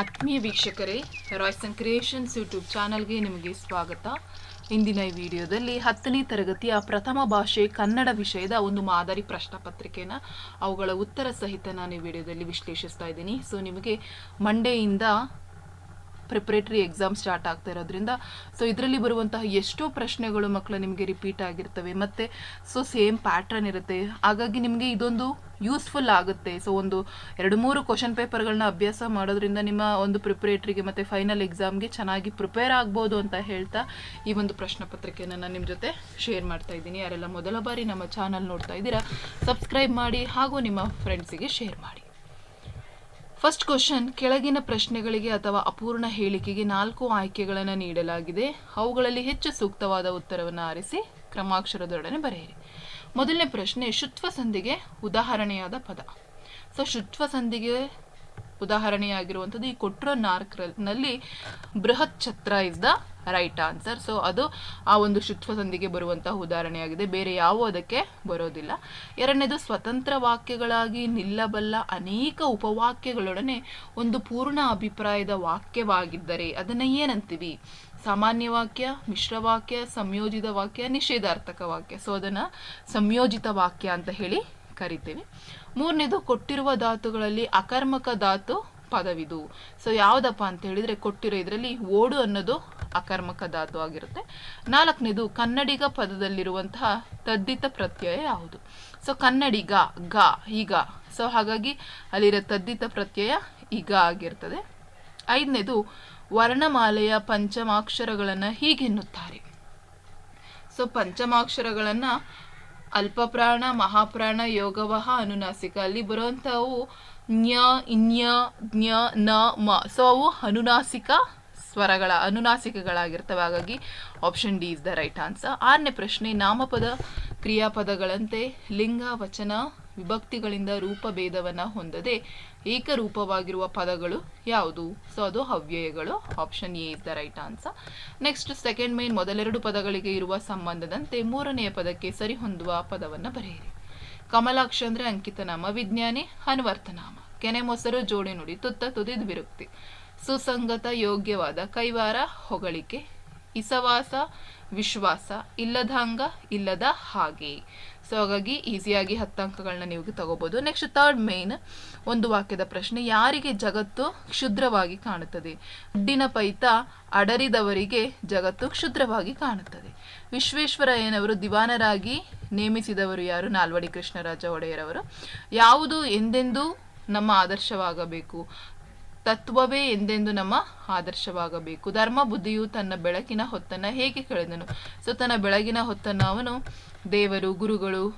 ಆತ್ಮೀಯ ವೀಕ್ಷಕರೇ Royson creations YouTube ಚಾನಲ್ಗೆ ನಿಮಗೆ ಸ್ವಾಗತ. ಇಂದಿನ ಈ ವಿಡಿಯೋದಲ್ಲಿ ಹತ್ತನೇ ತರಗತಿಯ ಪ್ರಥಮ ಭಾಷೆ ಕನ್ನಡ ವಿಷಯದ ಒಂದು ಮಾದರಿ ಪ್ರಶ್ನೆ ಪತ್ರಿಕೆನ, ಅವುಗಳ ಉತ್ತರ ಸಹಿತ ನಾನು ಈ ವಿಡಿಯೋದಲ್ಲಿ ವಿಶ್ಲೇಷಿಸ್ತಾ ಇದ್ದೀನಿ. ಸೊ ನಿಮಗೆ ಮಂಡೆಯಿಂದ ಪ್ರಿಪ್ರೇಟರಿ ಎಕ್ಸಾಮ್ ಸ್ಟಾರ್ಟ್ ಆಗ್ತಾ ಇರೋದ್ರಿಂದ ಸೊ ಇದರಲ್ಲಿ ಬರುವಂತಹ ಎಷ್ಟೋ ಪ್ರಶ್ನೆಗಳು ಮಕ್ಕಳು ನಿಮಗೆ ರಿಪೀಟ್ ಆಗಿರ್ತವೆ. ಮತ್ತು ಸೊ ಸೇಮ್ ಪ್ಯಾಟ್ರನ್ ಇರುತ್ತೆ. ಹಾಗಾಗಿ ನಿಮಗೆ ಇದೊಂದು ಯೂಸ್ಫುಲ್ ಆಗುತ್ತೆ. ಸೊ ಒಂದು ಎರಡು ಮೂರು ಕ್ವಶನ್ ಪೇಪರ್ಗಳನ್ನ ಅಭ್ಯಾಸ ಮಾಡೋದ್ರಿಂದ ನಿಮ್ಮ ಒಂದು ಪ್ರಿಪ್ರೇಟ್ರಿಗೆ ಮತ್ತು ಫೈನಲ್ ಎಕ್ಸಾಮ್ಗೆ ಚೆನ್ನಾಗಿ ಪ್ರಿಪೇರ್ ಆಗ್ಬೋದು ಅಂತ ಹೇಳ್ತಾ ಈ ಒಂದು ಪ್ರಶ್ನೆ ಪತ್ರಿಕೆಯನ್ನು ನಾನು ನಿಮ್ಮ ಜೊತೆ ಶೇರ್ ಮಾಡ್ತಾ ಇದ್ದೀನಿ. ಯಾರೆಲ್ಲ ಮೊದಲ ಬಾರಿ ನಮ್ಮ ಚಾನಲ್ ನೋಡ್ತಾ ಇದ್ದೀರಾ ಸಬ್ಸ್ಕ್ರೈಬ್ ಮಾಡಿ ಹಾಗೂ ನಿಮ್ಮ ಫ್ರೆಂಡ್ಸಿಗೆ ಶೇರ್ ಮಾಡಿ. ಫಸ್ಟ್ ಕ್ವಶನ್ ಕೆಳಗಿನ ಪ್ರಶ್ನೆಗಳಿಗೆ ಅಥವಾ ಅಪೂರ್ಣ ಹೇಳಿಕೆಗೆ ನಾಲ್ಕು ಆಯ್ಕೆಗಳನ್ನು ನೀಡಲಾಗಿದೆ. ಅವುಗಳಲ್ಲಿ ಹೆಚ್ಚು ಸೂಕ್ತವಾದ ಉತ್ತರವನ್ನು ಆರಿಸಿ, ಕ್ರಮಾಕ್ಷರದೊಡನೆ ಬರೆಯಿರಿ. ಮೊದಲನೇ ಪ್ರಶ್ನೆ, ಶುತ್ವ ಸಂಧಿಗೆ ಉದಾಹರಣೆಯಾದ ಪದ. ಸೊ ಶುತ್ವ ಸಂಧಿಗೆ ಉದಾಹರಣೆಯಾಗಿರುವಂಥದ್ದು ಈ ಕೊಟ್ರ ನಾಲ್ಕರಲ್ಲಿ ಬೃಹತ್ ಛತ್ರ is the right answer. So ಅದು ಆ ಒಂದು ಶುತ್ವ ಸಂಧಿಗೆ ಬರುವಂತಹ ಉದಾಹರಣೆಯಾಗಿದೆ. ಬೇರೆ ಯಾವ ಅದಕ್ಕೆ ಬರೋದಿಲ್ಲ. ಎರಡನೇದು ಸ್ವತಂತ್ರ ವಾಕ್ಯಗಳಾಗಿ ನಿಲ್ಲಬಲ್ಲ ಅನೇಕ ಉಪವಾಕ್ಯಗಳೊಡನೆ ಒಂದು ಪೂರ್ಣ ಅಭಿಪ್ರಾಯದ ವಾಕ್ಯವಾಗಿದ್ದರೆ ಅದನ್ನು ಏನಂತೀವಿ? ಸಾಮಾನ್ಯ ವಾಕ್ಯ, ಮಿಶ್ರ ವಾಕ್ಯ, ಸಂಯೋಜಿತ ವಾಕ್ಯ, ನಿಷೇಧಾರ್ಥಕ ವಾಕ್ಯ. ಸೊ ಅದನ್ನು ಸಂಯೋಜಿತ ವಾಕ್ಯ ಅಂತ ಹೇಳಿ ಕರಿತೇವೆ ಮೂರನೇದು, ಕೊಟ್ಟಿರುವ ಧಾತುಗಳಲ್ಲಿ ಅಕರ್ಮಕ ಧಾತು ಪದವಿದು. ಸೊ ಯಾವುದಪ್ಪ ಅಂತ ಹೇಳಿದ್ರೆ ಕೊಟ್ಟಿರೋ ಇದರಲ್ಲಿ ಓಡು ಅನ್ನೋದು ಅಕರ್ಮಕ ಧಾತು ಆಗಿರುತ್ತೆ. ನಾಲ್ಕನೇದು, ಕನ್ನಡಿಗ ಪದದಲ್ಲಿರುವಂತಹ ತದ್ದಿತ ಪ್ರತ್ಯಯ ಯಾವುದು? ಸೊ ಕನ್ನಡಿಗ, ಗ ಈಗ ಸೊ ಹಾಗಾಗಿ ಅಲ್ಲಿರೋ ತದ್ದಿತ ಪ್ರತ್ಯಯ ಈಗ ಆಗಿರ್ತದೆ. ಐದನೇದು, ವರ್ಣಮಾಲೆಯ ಪಂಚಮಾಕ್ಷರಗಳನ್ನು ಹೀಗೆನ್ನುತ್ತಾರೆ. ಸೊ ಪಂಚಮಾಕ್ಷರಗಳನ್ನು ಅಲ್ಪಪ್ರಾಣ, ಮಹಾಪ್ರಾಣ ಯೋಗವಹ ಅನುನಾಸಿಕ. ಅಲ್ಲಿ ಬರುವಂಥವು ಜ್ಞ ಇನ್ಯ, ಜ್ಞ, ನ, ಮ. ಸೊ ಅವು ಅನುನಾಸಿಕ ಸ್ವರಗಳ, ಅನುನಾಸಿಕಗಳಾಗಿರ್ತವೆ. ಹಾಗಾಗಿ option D is the right answer ಆರನೇ ಪ್ರಶ್ನೆ, ನಾಮಪದ ಕ್ರಿಯಾಪದಗಳಂತೆ ಲಿಂಗ, ವಚನ ವಿಭಕ್ತಿಗಳಿಂದ ರೂಪಭೇದವನ್ನು ಹೊಂದದೆ ಏಕರೂಪವಾಗಿರುವ ಪದಗಳು ಯಾವುದು? ಸೊ ಅದು ಹವ್ಯಯಗಳು. Option A is the right answer next second main ಮೊದಲೆರಡು ಪದಗಳಿಗೆ ಇರುವ ಸಂಬಂಧದಂತೆ ಮೂರನೆಯ ಪದಕ್ಕೆ ಸರಿಹೊಂದುವ ಪದವನ್ನು ಬರೆಯಿರಿ. ಕಮಲಾಕ್ಷ ಅಂದರೆ ಅಂಕಿತನಾಮ, ವಿಜ್ಞಾನಿ ಅನ್ವರ್ಥನಾಮ ಕೆನೆ ಮೊಸರು, ಜೋಡಿ ನುಡಿ, ತುತ್ತ ತುದಿದ್ ವಿರುಕ್ತಿ. ಸುಸಂಗತ, ಯೋಗ್ಯವಾದ, ಕೈವಾರ, ಹೊಗಳಿಕೆ. ಇಸವಾಸ, ವಿಶ್ವಾಸ ಇಲ್ಲದಾಂಗ ಇಲ್ಲದ ಹಾಗೆ. ಸೊ ಹಾಗಾಗಿ ಈಸಿಯಾಗಿ ಹತ್ತು ಅಂಕಗಳನ್ನ ನೀವು ತಗೋಬಹುದು ನೆಕ್ಸ್ಟ್ ಥರ್ಡ್ ಮೇನ್ ಒಂದು ವಾಕ್ಯದ ಪ್ರಶ್ನೆ. ಯಾರಿಗೆ ಜಗತ್ತು ಕ್ಷುದ್ರವಾಗಿ ಕಾಣುತ್ತದೆ? ಅಡ್ಡಿನ ಪೈತ ಅಡರಿದವರಿಗೆ ಜಗತ್ತು ಕ್ಷುದ್ರವಾಗಿ ಕಾಣುತ್ತದೆ. ವಿಶ್ವೇಶ್ವರಯ್ಯನವರು ದಿವಾನರಾಗಿ ನೇಮಿಸಿದವರು ಯಾರು? ನಾಲ್ವಡಿ ಕೃಷ್ಣರಾಜ ಒಡೆಯರವರು. ಯಾವುದು ಎಂದೆಂದೂ ನಮ್ಮ ಆದರ್ಶವಾಗಬೇಕು. ತತ್ವವೇ ಎಂದೆಂದು ನಮ್ಮ ಆದರ್ಶವಾಗಬೇಕು. ಧರ್ಮ ಬುದ್ಧಿಯು ತನ್ನ ಬೆಳಕಿನ ಹೊತ್ತನ್ನು ಹೇಗೆ ಕಳೆದನು? ಸೊ, ತನ್ನ ಬೆಳಗಿನ ಹೊತ್ತನ್ನು ಅವನು ದೇವರು, ಗುರುಗಳು,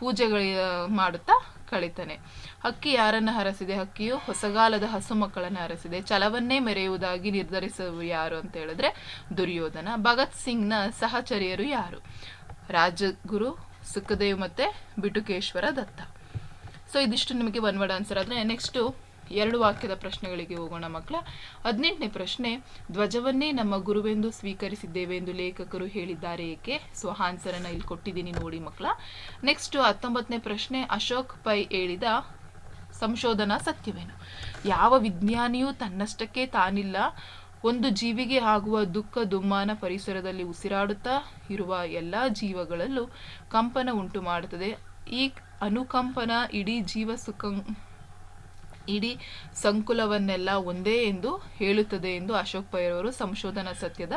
ಪೂಜೆಗಳು ಮಾಡುತ್ತಾ ಕಳಿತಾನೆ. ಹಕ್ಕಿ ಯಾರನ್ನು ಹರಸಿದೆ? ಹಕ್ಕಿಯು ಹೊಸಗಾಲದ ಹಸು ಮಕ್ಕಳನ್ನು ಹರಸಿದೆ. ಛಲವನ್ನೇ ಮೆರೆಯುವುದಾಗಿ ನಿರ್ಧರಿಸುವ ಯಾರು ಅಂತ ಹೇಳಿದ್ರೆ ದುರ್ಯೋಧನ. ಭಗತ್ ಸಿಂಗ್ನ ಸಹಚರ್ಯರು ಯಾರು? ರಾಜಗುರು, ಸುಖದೇವ್ ಮತ್ತೆ ಬಿಟುಕೇಶ್ವರ ದತ್ತ. ಸೊ, ಇದಿಷ್ಟು ನಿಮಗೆ ಒನ್ ವರ್ಡ್ ಆನ್ಸರ್ ಆದರೆ ನೆಕ್ಸ್ಟು ಎರಡು ವಾಕ್ಯದ ಪ್ರಶ್ನೆಗಳಿಗೆ ಹೋಗೋಣ ಮಕ್ಕಳ. ಹದಿನೆಂಟನೇ ಪ್ರಶ್ನೆ, ಧ್ವಜವನ್ನೇ ನಮ್ಮ ಗುರುವೆಂದು ಸ್ವೀಕರಿಸಿದ್ದೇವೆ ಎಂದು ಲೇಖಕರು ಹೇಳಿದ್ದಾರೆ ಏಕೆ? ಸೊ ಆನ್ಸರನ್ನು ಇಲ್ಲಿ ಕೊಟ್ಟಿದ್ದೀನಿ ನೋಡಿ ಮಕ್ಕಳ. ನೆಕ್ಸ್ಟ್ ಹತ್ತೊಂಬತ್ತನೇ ಪ್ರಶ್ನೆ, ಅಶೋಕ್ ಪೈ ಹೇಳಿದ ಸಂಶೋಧನಾ ಸತ್ಯವೇನು? ಯಾವ ವಿಜ್ಞಾನಿಯೂ ತನ್ನಷ್ಟಕ್ಕೆ ತಾನಿಲ್ಲ. ಒಂದು ಜೀವಿಗೆ ಆಗುವ ದುಃಖ ದುಮ್ಮಾನ ಪರಿಸರದಲ್ಲಿ ಉಸಿರಾಡುತ್ತಾ ಇರುವ ಎಲ್ಲ ಜೀವಗಳಲ್ಲೂ ಕಂಪನ ಉಂಟು ಮಾಡುತ್ತದೆ ಈ ಅನುಕಂಪನ ಇಡೀ ಜೀವ ಸುಖ ಇಡೀ ಸಂಕುಲವನ್ನೆಲ್ಲ ಒಂದೇ ಎಂದು ಹೇಳುತ್ತದೆ ಎಂದು ಅಶೋಕ್ ಪೈರವರು ಸಂಶೋಧನಾ ಸತ್ಯದ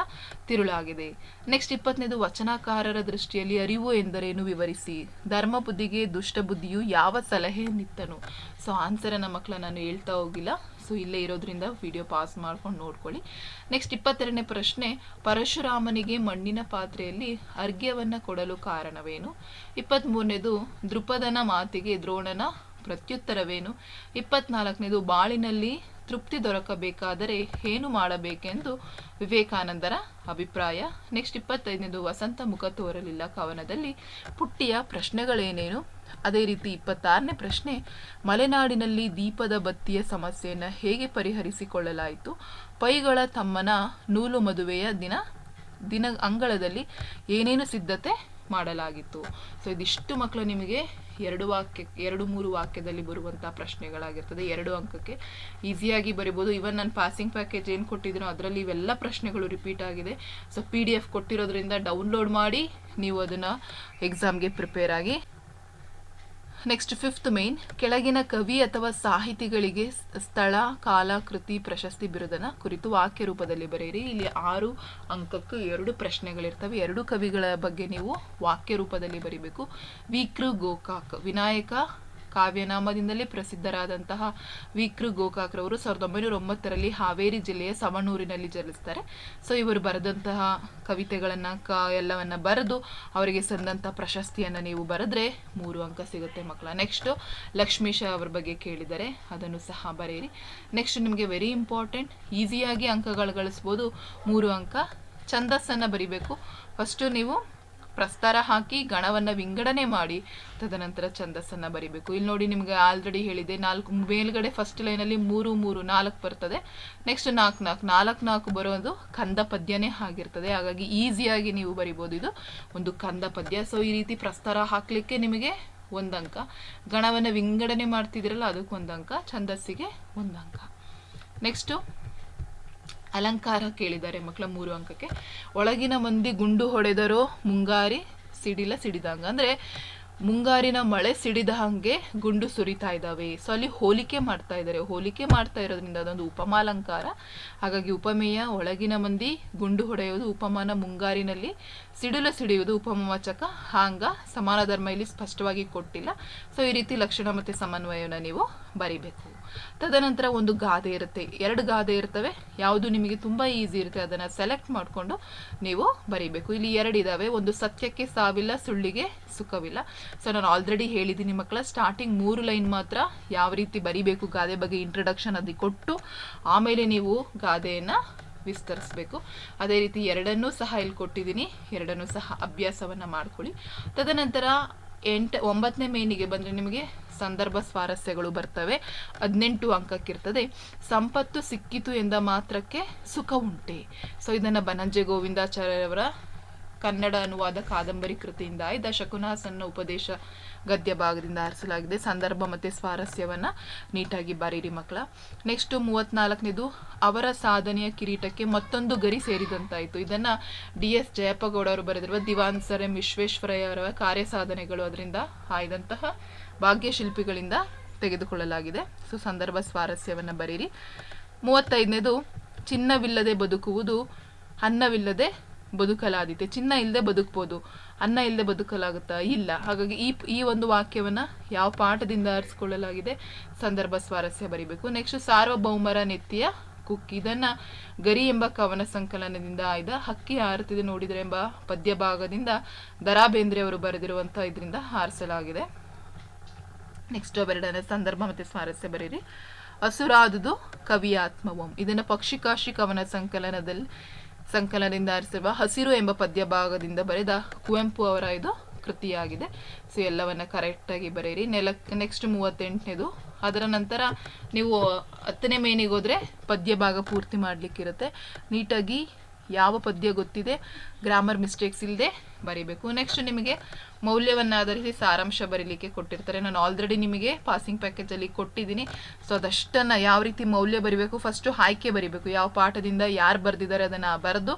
ತಿರುಳಾಗಿದೆ. ನೆಕ್ಸ್ಟ್ ಇಪ್ಪತ್ತನೇದು, ವಚನಕಾರರ ದೃಷ್ಟಿಯಲ್ಲಿ ಅರಿವು ಎಂದರೇನು ವಿವರಿಸಿ. ಧರ್ಮ ಬುದ್ಧಿಗೆ ದುಷ್ಟ ಯಾವ ಸಲಹೆ ನಿತ್ತನು? ಸೊ ಆನ್ಸರನ್ನು ಮಕ್ಕಳ ನಾನು ಹೇಳ್ತಾ ಹೋಗಿಲ್ಲ. ಸೊ, ಇಲ್ಲೇ ಇರೋದ್ರಿಂದ ವಿಡಿಯೋ ಪಾಸ್ ಮಾಡ್ಕೊಂಡು ನೋಡ್ಕೊಳ್ಳಿ. ನೆಕ್ಸ್ಟ್ ಇಪ್ಪತ್ತೆರಡನೇ ಪ್ರಶ್ನೆ, ಪರಶುರಾಮನಿಗೆ ಮಣ್ಣಿನ ಪಾತ್ರೆಯಲ್ಲಿ ಅರ್ಘ್ಯವನ್ನು ಕೊಡಲು ಕಾರಣವೇನು? ಇಪ್ಪತ್ತ್ಮೂರನೇದು, ದೃಪದನ ಮಾತಿಗೆ ದ್ರೋಣನ ಪ್ರತ್ಯುತ್ತರವೇನು? ಇಪ್ಪತ್ನಾಲ್ಕನೇದು, ಬಾಳಿನಲ್ಲಿ ತೃಪ್ತಿ ದೊರಕಬೇಕಾದರೆ ಏನು ಮಾಡಬೇಕೆಂದು ವಿವೇಕಾನಂದರ ಅಭಿಪ್ರಾಯ. ನೆಕ್ಸ್ಟ್ ಇಪ್ಪತ್ತೈದನೇದು, ವಸಂತ ಮುಖ ತೋರಲಿಲ್ಲ ಕವನದಲ್ಲಿ. ಪುಟ್ಟಿಯ ಪ್ರಶ್ನೆಗಳೇನೇನು? ಅದೇ ರೀತಿ ಇಪ್ಪತ್ತಾರನೇ ಪ್ರಶ್ನೆ, ಮಲೆನಾಡಿನಲ್ಲಿ ದೀಪದ ಬತ್ತಿಯ ಸಮಸ್ಯೆಯನ್ನು ಹೇಗೆ ಪರಿಹರಿಸಿಕೊಳ್ಳಲಾಯಿತು? ಪೈಗಳ ತಮ್ಮನ ನೂಲು ಮದುವೆಯ ದಿನ ದಿನ ಅಂಗಳದಲ್ಲಿ ಏನೇನು ಸಿದ್ಧತೆ? ಮಾಡಲಾಗಿತ್ತು. ಸೊ ಇದಿಷ್ಟು ಮಕ್ಕಳು ನಿಮಗೆ ಎರಡು ವಾಕ್ಯ, ಎರಡು ಮೂರು ವಾಕ್ಯದಲ್ಲಿ ಬರುವಂಥ ಪ್ರಶ್ನೆಗಳಾಗಿರ್ತದೆ. ಎರಡು ಅಂಕಕ್ಕೆ ಈಸಿಯಾಗಿ ಬರಿಬೋದು. ಇವನ್ ನಾನು ಪಾಸಿಂಗ್ ಪ್ಯಾಕೇಜ್ ಏನು ಕೊಟ್ಟಿದ್ದೀನೋ ಅದರಲ್ಲಿ ಇವೆಲ್ಲ ಪ್ರಶ್ನೆಗಳು ರಿಪೀಟ್ ಆಗಿದೆ. ಸೊ ಪಿ ಡಿ ಎಫ್ ಕೊಟ್ಟಿರೋದ್ರಿಂದ ಡೌನ್ಲೋಡ್ ಮಾಡಿ, ನೀವು ಅದನ್ನು ಎಕ್ಸಾಮ್ಗೆ ಪ್ರಿಪೇರ್ ಆಗಿ ನೆಕ್ಸ್ಟ್ ಫಿಫ್ತ್ ಮೇನ್ ಕೆಳಗಿನ ಕವಿ ಅಥವಾ ಸಾಹಿತಿಗಳಿಗೆ ಸ್ಥಳ, ಕಾಲ, ಕೃತಿ, ಪ್ರಶಸ್ತಿ, ಬಿರುದನ ಕುರಿತು ವಾಕ್ಯ ರೂಪದಲ್ಲಿ ಬರೆಯಿರಿ. ಇಲ್ಲಿ ಆರು ಅಂಕಕ್ಕೂ ಎರಡು ಪ್ರಶ್ನೆಗಳಿರ್ತವೆ. ಎರಡು ಕವಿಗಳ ಬಗ್ಗೆ ನೀವು ವಾಕ್ಯ ರೂಪದಲ್ಲಿ ಬರಿಬೇಕು. ವಿಕೃ ಗೋಕಾಕ್, ವಿನಾಯಕ ಕಾವ್ಯನಾಮದಿಂದಲೇ ಪ್ರಸಿದ್ಧರಾದಂತಹ ವಿಕೃ ಗೋಕಾಕ್ರವರು ಸಾವಿರದ ಒಂಬೈನೂರ ಒಂಬತ್ತರಲ್ಲಿ ಹಾವೇರಿ ಜಿಲ್ಲೆಯ ಸವಣೂರಿನಲ್ಲಿ ಜನಿಸ್ತಾರೆ. ಸೊ ಇವರು ಬರೆದಂತಹ ಕವಿತೆಗಳನ್ನು, ಕ, ಎಲ್ಲವನ್ನ ಬರೆದು ಅವರಿಗೆ ಸಂದಂಥ ಪ್ರಶಸ್ತಿಯನ್ನು ನೀವು ಬರೆದ್ರೆ ಮೂರು ಅಂಕ ಸಿಗುತ್ತೆ ಮಕ್ಕಳ. ನೆಕ್ಸ್ಟು ಲಕ್ಷ್ಮೀಶ ಅವ್ರ ಬಗ್ಗೆ ಕೇಳಿದರೆ ಅದನ್ನು ಸಹ ಬರೆಯಿರಿ. ನೆಕ್ಸ್ಟ್ ನಿಮಗೆ ವೆರಿ ಇಂಪಾರ್ಟೆಂಟ್ ಈಸಿಯಾಗಿ ಅಂಕಗಳು ಗಳಿಸ್ಬೋದು. ಮೂರು ಅಂಕ. ಛಂದಸ್ಸನ್ನು ಬರಿಬೇಕು. ಫಸ್ಟು ನೀವು ಪ್ರಸ್ತಾರ ಹಾಕಿ ಗಣವನ್ನು ವಿಂಗಡಣೆ ಮಾಡಿ ತದನಂತರ ಛಂದಸ್ಸನ್ನು ಬರಿಬೇಕು. ಇಲ್ಲಿ ನೋಡಿ ನಿಮಗೆ ಆಲ್ರೆಡಿ ಹೇಳಿದೆ ನಾಲ್ಕು ಮೇಲ್ಗಡೆ ಫಸ್ಟ್ ಲೈನಲ್ಲಿ ಮೂರು ಮೂರು, ನಾಲ್ಕು ಬರ್ತದೆ. ನೆಕ್ಸ್ಟ್ ನಾಲ್ಕು ನಾಲ್ಕು ನಾಲ್ಕು ನಾಲ್ಕು ಬರೋದು ಕಂದ ಪದ್ಯನೇ ಆಗಿರ್ತದೆ. ಹಾಗಾಗಿ ಈಸಿಯಾಗಿ ನೀವು ಬರಿಬೋದು. ಇದು ಒಂದು ಕಂದ ಪದ್ಯ. ಸೊ ಈ ರೀತಿ ಪ್ರಸ್ತಾರ ಹಾಕಲಿಕ್ಕೆ ನಿಮಗೆ ಒಂದು ಅಂಕ. ಗಣವನ್ನು ವಿಂಗಡಣೆ ಮಾಡ್ತಿದ್ದೀರಲ್ಲ, ಅದಕ್ಕೆ ಒಂದು ಅಂಕ. ಛಂದಸ್ಸಿಗೆ ಒಂದು ಅಂಕ. ನೆಕ್ಸ್ಟು ಅಲಂಕಾರ ಕೇಳಿದ್ದಾರೆ ಮಕ್ಕಳ ಮೂರು ಅಂಕಕ್ಕೆ. ಒಳಗಿನ ಮಂದಿ ಗುಂಡು ಹೊಡೆದರೋ ಮುಂಗಾರಿ ಸಿಡಿಲ ಸಿಡಿದಂಗ. ಅಂದರೆ ಮುಂಗಾರಿನ ಮಳೆ ಸಿಡಿದ ಹಾಗೆ ಗುಂಡು ಸುರಿತಾ ಇದ್ದಾವೆ. ಸೊ ಅಲ್ಲಿ ಹೋಲಿಕೆ ಮಾಡ್ತಾ ಇದ್ದಾರೆ. ಹೋಲಿಕೆ ಮಾಡ್ತಾ ಇರೋದ್ರಿಂದ ಅದೊಂದು ಉಪಮಾಲಂಕಾರ. ಹಾಗಾಗಿ ಉಪಮೇಯ, ಒಳಗಿನ ಮಂದಿ ಗುಂಡು ಹೊಡೆಯುವುದು ಉಪಮಾನ, ಮುಂಗಾರಿನಲ್ಲಿ ಸಿಡಿಲ ಸಿಡಿಯುವುದು ಉಪಮವಾಚಕ ಹಾಂಗ ಸಮಾನ ಧರ್ಮ ಇಲ್ಲಿ ಸ್ಪಷ್ಟವಾಗಿ ಕೊಟ್ಟಿಲ್ಲ. ಸೊ ಈ ರೀತಿ ಲಕ್ಷಣ ಮತ್ತು ಸಮನ್ವಯವನ್ನು ನೀವು ಬರಿಬೇಕು. ತದನಂತರ ಒಂದು ಗಾದೆ ಇರುತ್ತೆ. ಎರಡು ಗಾದೆ ಇರ್ತವೆ. ಯಾವುದು ನಿಮಗೆ ತುಂಬ ಈಸಿ ಇರುತ್ತೆ, ಅದನ್ನು ಸೆಲೆಕ್ಟ್ ಮಾಡಿಕೊಂಡು ನೀವು ಬರೀಬೇಕು. ಇಲ್ಲಿ ಎರಡು ಇದಾವೆ. ಒಂದು ಸತ್ಯಕ್ಕೆ ಸಾವಿಲ್ಲ, ಸುಳ್ಳಿಗೆ ಸುಖವಿಲ್ಲ. ಸೊ ನಾನು ಆಲ್ರೆಡಿ ಹೇಳಿದ್ದೀನಿ ಮಕ್ಕಳ ಸ್ಟಾರ್ಟಿಂಗ್ ಮೂರು ಲೈನ್ ಮಾತ್ರ ಯಾವ ರೀತಿ ಬರಿಬೇಕು, ಗಾದೆ ಬಗ್ಗೆ ಇಂಟ್ರಡಕ್ಷನ್ ಅದು ಕೊಟ್ಟು ಆಮೇಲೆ ನೀವು ಗಾದೆಯನ್ನು ವಿಸ್ತರಿಸಬೇಕು. ಅದೇ ರೀತಿ ಎರಡನ್ನೂ ಸಹ ಇಲ್ಲಿ ಕೊಟ್ಟಿದ್ದೀನಿ. ಎರಡನ್ನೂ ಸಹ ಅಭ್ಯಾಸವನ್ನು ಮಾಡ್ಕೊಳ್ಳಿ. ತದನಂತರ ಎಂಟು, ಒಂಬತ್ತನೇ ಮೇನಿಗೆ ಬಂದರೆ ನಿಮಗೆ ಸಂದರ್ಭ ಸ್ವಾರಸ್ಯಗಳು ಬರ್ತವೆ. ಹದಿನೆಂಟು ಅಂಕಕ್ಕಿರ್ತದೆ. ಸಂಪತ್ತು ಸಿಕ್ಕಿತು ಎಂದ ಮಾತ್ರಕ್ಕೆ ಸುಖ ಉಂಟೆ. ಸೊ ಇದನ್ನು ಬನಂಜೆ ಗೋವಿಂದಾಚಾರ್ಯರವರ ಕನ್ನಡ ಅನುವಾದ ಕಾದಂಬರಿ ಕೃತಿಯಿಂದ ಆಯ್ದ. ಶಕುನಾಸನ್ನ ಉಪದೇಶ ಗದ್ಯ ಭಾಗದಿಂದ ಆರಿಸಲಾಗಿದೆ. ಸಂದರ್ಭ ಮತ್ತು ಸ್ವಾರಸ್ಯವನ್ನು ನೀಟಾಗಿ ಬರೀರಿ ಮಕ್ಕಳ. ನೆಕ್ಸ್ಟು ಮೂವತ್ನಾಲ್ಕನೇದು, ಅವರ ಸಾಧನೆಯ ಕಿರೀಟಕ್ಕೆ ಮತ್ತೊಂದು ಗರಿ ಸೇರಿದಂತಾಯಿತು. ಇದನ್ನು ಡಿ ಎಸ್ ಜಯಪ್ಪಗೌಡ ಅವರು ಬರೆದಿರುವ ದಿವಾನ್ ಸರ್ ಎಂ. ವಿಶ್ವೇಶ್ವರಯ್ಯ ಅವರ ಕಾರ್ಯ ಸಾಧನೆಗಳು ಅದರಿಂದ ಆಯ್ದಂತಹ ಭಾಗ್ಯಶಿಲ್ಪಿಗಳಿಂದ ತೆಗೆದುಕೊಳ್ಳಲಾಗಿದೆ. ಸೊ, ಸಂದರ್ಭ ಸ್ವಾರಸ್ಯವನ್ನು ಬರೀರಿ. ಮೂವತ್ತೈದನೇದು, ಚಿನ್ನವಿಲ್ಲದೆ ಬದುಕುವುದು ಅನ್ನವಿಲ್ಲದೆ ಬದುಕಲಾದೀತೆ. ಚಿನ್ನ ಇಲ್ಲದೆ ಬದುಕ್ಬೋದು. ಅನ್ನ ಇಲ್ಲದೆ ಬದುಕಲಾಗುತ್ತಾ? ಇಲ್ಲ. ಹಾಗಾಗಿ ಈ ಈ ಒಂದು ವಾಕ್ಯವನ್ನು ಯಾವ ಪಾಠದಿಂದ ಆರಿಸ್ಕೊಳ್ಳಲಾಗಿದೆ? ಸಂದರ್ಭ ಸ್ವಾರಸ್ಯ ಬರಿಬೇಕು. ನೆಕ್ಸ್ಟ್ ಸಾರ್ವಭೌಮರ ನಿತ್ಯ ಕುಕ್ ಇದನ್ನ ಗರಿ ಎಂಬ ಕವನ ಸಂಕಲನದಿಂದ ಆಯ್ದ ಹಕ್ಕಿ ಹಾರುತ್ತಿದೆ ನೋಡಿದರೆ ಎಂಬ ಪದ್ಯ ಭಾಗದಿಂದ ದರಾ ಬೇಂದ್ರೆ ಅವರು ಬರೆದಿರುವಂತ ಇದರಿಂದ ಹಾರಿಸಲಾಗಿದೆ ನೆಕ್ಸ್ಟ್ ಅವೆರಡನೇ ಸಂದರ್ಭ ಮತ್ತೆ ಸ್ವಾರಸ್ಯ ಬರೀರಿ. ಹಸುರಾದುದು ಕವಿಯಾತ್ಮವಂ. ಇದನ್ನು ಪಕ್ಷಿಕಾಶಿ ಕವನ ಸಂಕಲನದಲ್ಲಿ ಸಂಕಲನದಿಂದ ಆರಿಸಿರುವ ಹಸಿರು ಎಂಬ ಪದ್ಯ ಭಾಗದಿಂದ ಬರೆದ ಕುವೆಂಪು ಅವರ ಇದು ಕೃತಿಯಾಗಿದೆ. ಸೊ ಎಲ್ಲವನ್ನ ಕರೆಕ್ಟಾಗಿ ಬರೆಯಿರಿ. ನೆಲ ನೆಕ್ಸ್ಟ್ ಮೂವತ್ತೆಂಟನೇದು. ಅದರ ನಂತರ ನೀವು ಹತ್ತನೇ ಮೇನಿಗೆ ಹೋದರೆ ಪದ್ಯ ಭಾಗ ಪೂರ್ತಿ ಮಾಡಲಿಕ್ಕಿರುತ್ತೆ. ನೀಟಾಗಿ ಯಾವ ಪದ್ಯ ಗೊತ್ತಿದೆ ಗ್ರಾಮರ್ ಮಿಸ್ಟೇಕ್ಸ್ ಇಲ್ಲದೆ ಬರೀಬೇಕು. ನೆಕ್ಸ್ಟ್ ನಿಮಗೆ ಮೌಲ್ಯವನ್ನು ಆಧರಿಸಿ ಸಾರಾಂಶ ಬರೀಲಿಕ್ಕೆ ಕೊಟ್ಟಿರ್ತಾರೆ. ನಾನು ಆಲ್ರೆಡಿ ನಿಮಗೆ ಪಾಸಿಂಗ್ ಪ್ಯಾಕೇಜಲ್ಲಿ ಕೊಟ್ಟಿದ್ದೀನಿ. ಸೊ ಅದಷ್ಟನ್ನು ಯಾವ ರೀತಿ ಮೌಲ್ಯ ಬರಿಬೇಕು ಫಸ್ಟು ಆಯ್ಕೆ ಬರಿಬೇಕು. ಯಾವ ಪಾಠದಿಂದ ಯಾರು ಬರೆದಿದ್ದಾರೆ ಅದನ್ನು ಬರೆದು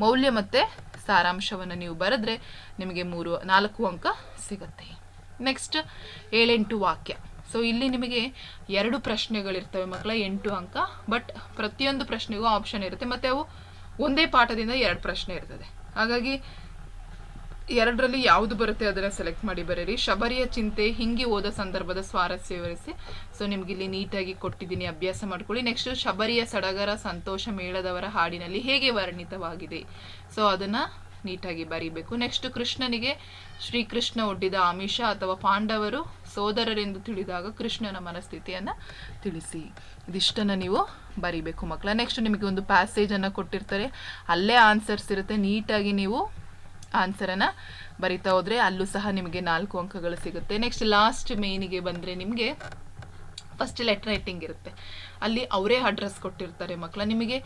ಮೌಲ್ಯ ಮತ್ತು ಸಾರಾಂಶವನ್ನು ನೀವು ಬರೆದ್ರೆ ನಿಮಗೆ ಮೂರು, ನಾಲ್ಕು ಅಂಕ ಸಿಗುತ್ತೆ. ನೆಕ್ಸ್ಟ್ ಏಳೆಂಟು ವಾಕ್ಯ. ಸೊ ಇಲ್ಲಿ ನಿಮಗೆ ಎರಡು ಪ್ರಶ್ನೆಗಳಿರ್ತವೆ ಮಕ್ಕಳ, ಎಂಟು ಅಂಕ. ಬಟ್ ಪ್ರತಿಯೊಂದು ಪ್ರಶ್ನೆಗೂ ಆಪ್ಷನ್ ಇರುತ್ತೆ. ಮತ್ತು ಅವು ಒಂದೇ ಪಾಠದಿಂದ ಎರಡು ಪ್ರಶ್ನೆ ಇರ್ತದೆ. ಹಾಗಾಗಿ ಎರಡರಲ್ಲಿ ಯಾವುದು ಬರುತ್ತೆ ಅದನ್ನು ಸೆಲೆಕ್ಟ್ ಮಾಡಿ ಬರೀರಿ. ಶಬರಿಯ ಚಿಂತೆ ಹಿಂಗೆ ಓದ ಸಂದರ್ಭದ ಸ್ವಾರಸ್ಯ ವಿವರಿಸಿ. ಸೊ ನಿಮ್ಗೆ ಇಲ್ಲಿ ನೀಟಾಗಿ ಕೊಟ್ಟಿದ್ದೀನಿ, ಅಭ್ಯಾಸ ಮಾಡ್ಕೊಳ್ಳಿ. ನೆಕ್ಸ್ಟ್ ಶಬರಿಯ ಸಡಗರ ಸಂತೋಷ ಮೇಳದವರ ಹಾಡಿನಲ್ಲಿ ಹೇಗೆ ವರ್ಣಿತವಾಗಿದೆ? ಸೊ ಅದನ್ನು ನೀಟಾಗಿ ಬರೀಬೇಕು. ನೆಕ್ಸ್ಟ್ ಕೃಷ್ಣನಿಗೆ ಶ್ರೀಕೃಷ್ಣ ಒಡ್ಡಿದ ಆಮಿಷ ಅಥವಾ ಪಾಂಡವರು ಸೋದರರೆಂದು ತಿಳಿದಾಗ ಕೃಷ್ಣನ ಮನಸ್ಥಿತಿಯನ್ನು ತಿಳಿಸಿ. ಇದಿಷ್ಟನ್ನು ನೀವು ಬರೀಬೇಕು ಮಕ್ಕಳ. ನೆಕ್ಸ್ಟ್ ನಿಮಗೆ ಒಂದು ಪ್ಯಾಸೇಜನ್ನು ಕೊಟ್ಟಿರ್ತಾರೆ. ಅಲ್ಲೇ ಆನ್ಸರ್ಸ್ ಇರುತ್ತೆ. ನೀಟಾಗಿ ನೀವು ಆನ್ಸರನ್ನು ಬರಿತಾ ಹೋದರೆ ಅಲ್ಲೂ ಸಹ ನಿಮಗೆ ನಾಲ್ಕು ಅಂಕಗಳು ಸಿಗುತ್ತೆ. ನೆಕ್ಸ್ಟ್ ಲಾಸ್ಟ್ ಮೇನಿಗೆ ಬಂದರೆ ನಿಮಗೆ ಫಸ್ಟ್ ಲೆಟರ್ ರೈಟಿಂಗ್ ಇರುತ್ತೆ. ಅಲ್ಲಿ ಅವರೇ ಅಡ್ರೆಸ್ ಕೊಟ್ಟಿರ್ತಾರೆ ಮಕ್ಕಳ ನಿಮಗೆ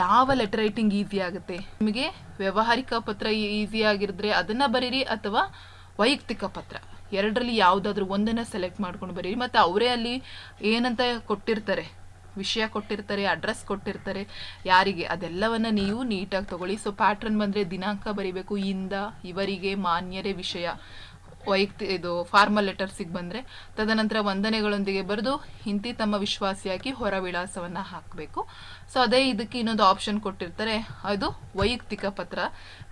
ಯಾವ ಲೆಟರ್ ರೈಟಿಂಗ್ ಈಸಿ ಆಗುತ್ತೆ? ನಿಮಗೆ ವ್ಯಾವಹಾರಿಕ ಪತ್ರ ಈಸಿ ಆಗಿರಿದ್ರೆ ಅದನ್ನು ಬರೀರಿ ಅಥವಾ ವೈಯಕ್ತಿಕ ಪತ್ರ? ಎರಡರಲ್ಲಿ ಯಾವುದಾದ್ರೂ ಒಂದನ್ನು ಸೆಲೆಕ್ಟ್ ಮಾಡ್ಕೊಂಡು ಬರೀರಿ. ಮತ್ತು ಅವರೇ ಅಲ್ಲಿ ಏನಂತ ಕೊಟ್ಟಿರ್ತಾರೆ? ವಿಷಯ ಕೊಟ್ಟಿರ್ತಾರೆ ಅಡ್ರೆಸ್ ಕೊಟ್ಟಿರ್ತಾರೆ, ಯಾರಿಗೆ? ಅದೆಲ್ಲವನ್ನು ನೀವು ನೀಟಾಗಿ ತಗೊಳ್ಳಿ. ಸೊ ಪ್ಯಾಟ್ರನ್ ಬಂದರೆ ದಿನಾಂಕ ಬರಿಬೇಕು. ಇಂದ, ಇವರಿಗೆ, ಮಾನ್ಯರೇ ವಿಷಯ. ವೈಯಕ್ತಿ ಇದು ಫಾರ್ಮಲ್ ಲೆಟರ್ಸಿಗೆ ಬಂದರೆ ತದನಂತರ ವಂದನೆಗಳೊಂದಿಗೆ ಬರೆದು ಇಂತಿ ತಮ್ಮ ವಿಶ್ವಾಸಿಯಾಗಿ ಹೊರ ವಿಳಾಸವನ್ನು ಹಾಕಬೇಕು. ಸೊ ಅದೇ ಇದಕ್ಕೆ ಇನ್ನೊಂದು ಆಪ್ಷನ್ ಕೊಟ್ಟಿರ್ತಾರೆ. ಅದು ವೈಯಕ್ತಿಕ ಪತ್ರ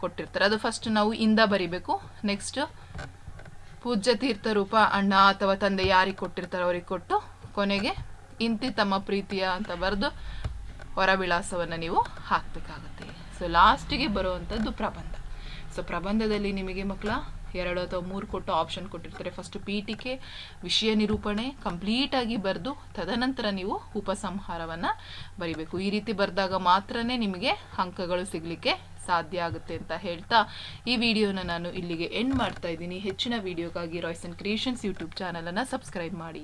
ಕೊಟ್ಟಿರ್ತಾರೆ. ಅದು ಫಸ್ಟ್ ನಾವು ಇಂದ ಬರಿಬೇಕು. ನೆಕ್ಸ್ಟ್ ಪೂಜ್ಯ ತೀರ್ಥ ರೂಪ ಅಣ್ಣ ಅಥವಾ ತಂದೆ ಯಾರಿಗೆ ಕೊಟ್ಟಿರ್ತಾರೋ ಅವ್ರಿಗೆ ಕೊಟ್ಟು ಕೊನೆಗೆ ಇಂತಿ ತಮ್ಮ ಪ್ರೀತಿಯ ಅಂತ ಬರೆದು ಹೊರ ವಿಳಾಸವನ್ನು ನೀವು ಹಾಕಬೇಕಾಗುತ್ತೆ. ಸೊ ಲಾಸ್ಟಿಗೆ ಬರುವಂಥದ್ದು ಪ್ರಬಂಧ. ಸೊ ಪ್ರಬಂಧದಲ್ಲಿ ನಿಮಗೆ ಮಕ್ಕಳ ಎರಡು ಅಥವಾ ಮೂರು ಕೊಟ್ಟು ಆಪ್ಷನ್ ಕೊಟ್ಟಿರ್ತಾರೆ. ಫಸ್ಟ್ ಪೀಠಿಕೆ, ವಿಷಯ ನಿರೂಪಣೆ ಕಂಪ್ಲೀಟಾಗಿ ಬರೆದು ತದನಂತರ ನೀವು ಉಪಸಂಹಾರವನ್ನು ಬರಿಬೇಕು. ಈ ರೀತಿ ಬರೆದಾಗ ಮಾತ್ರನೇ ನಿಮಗೆ ಅಂಕಗಳು ಸಿಗಲಿಕ್ಕೆ ಸಾಧ್ಯ ಆಗುತ್ತೆ ಅಂತ ಹೇಳ್ತಾ ಈ ವಿಡಿಯೋನ ನಾನು ಇಲ್ಲಿಗೆ ಎಂಡ್ ಮಾಡ್ತಾ ಇದ್ದೀನಿ. ಹೆಚ್ಚಿನ ವಿಡಿಯೋಗಾಗಿ ರಾಯ್ಸನ್ ಕ್ರಿಯೇಷನ್ಸ್ ಯೂಟ್ಯೂಬ್ ಚಾನಲನ್ನು ಸಬ್ಸ್ಕ್ರೈಬ್ ಮಾಡಿ.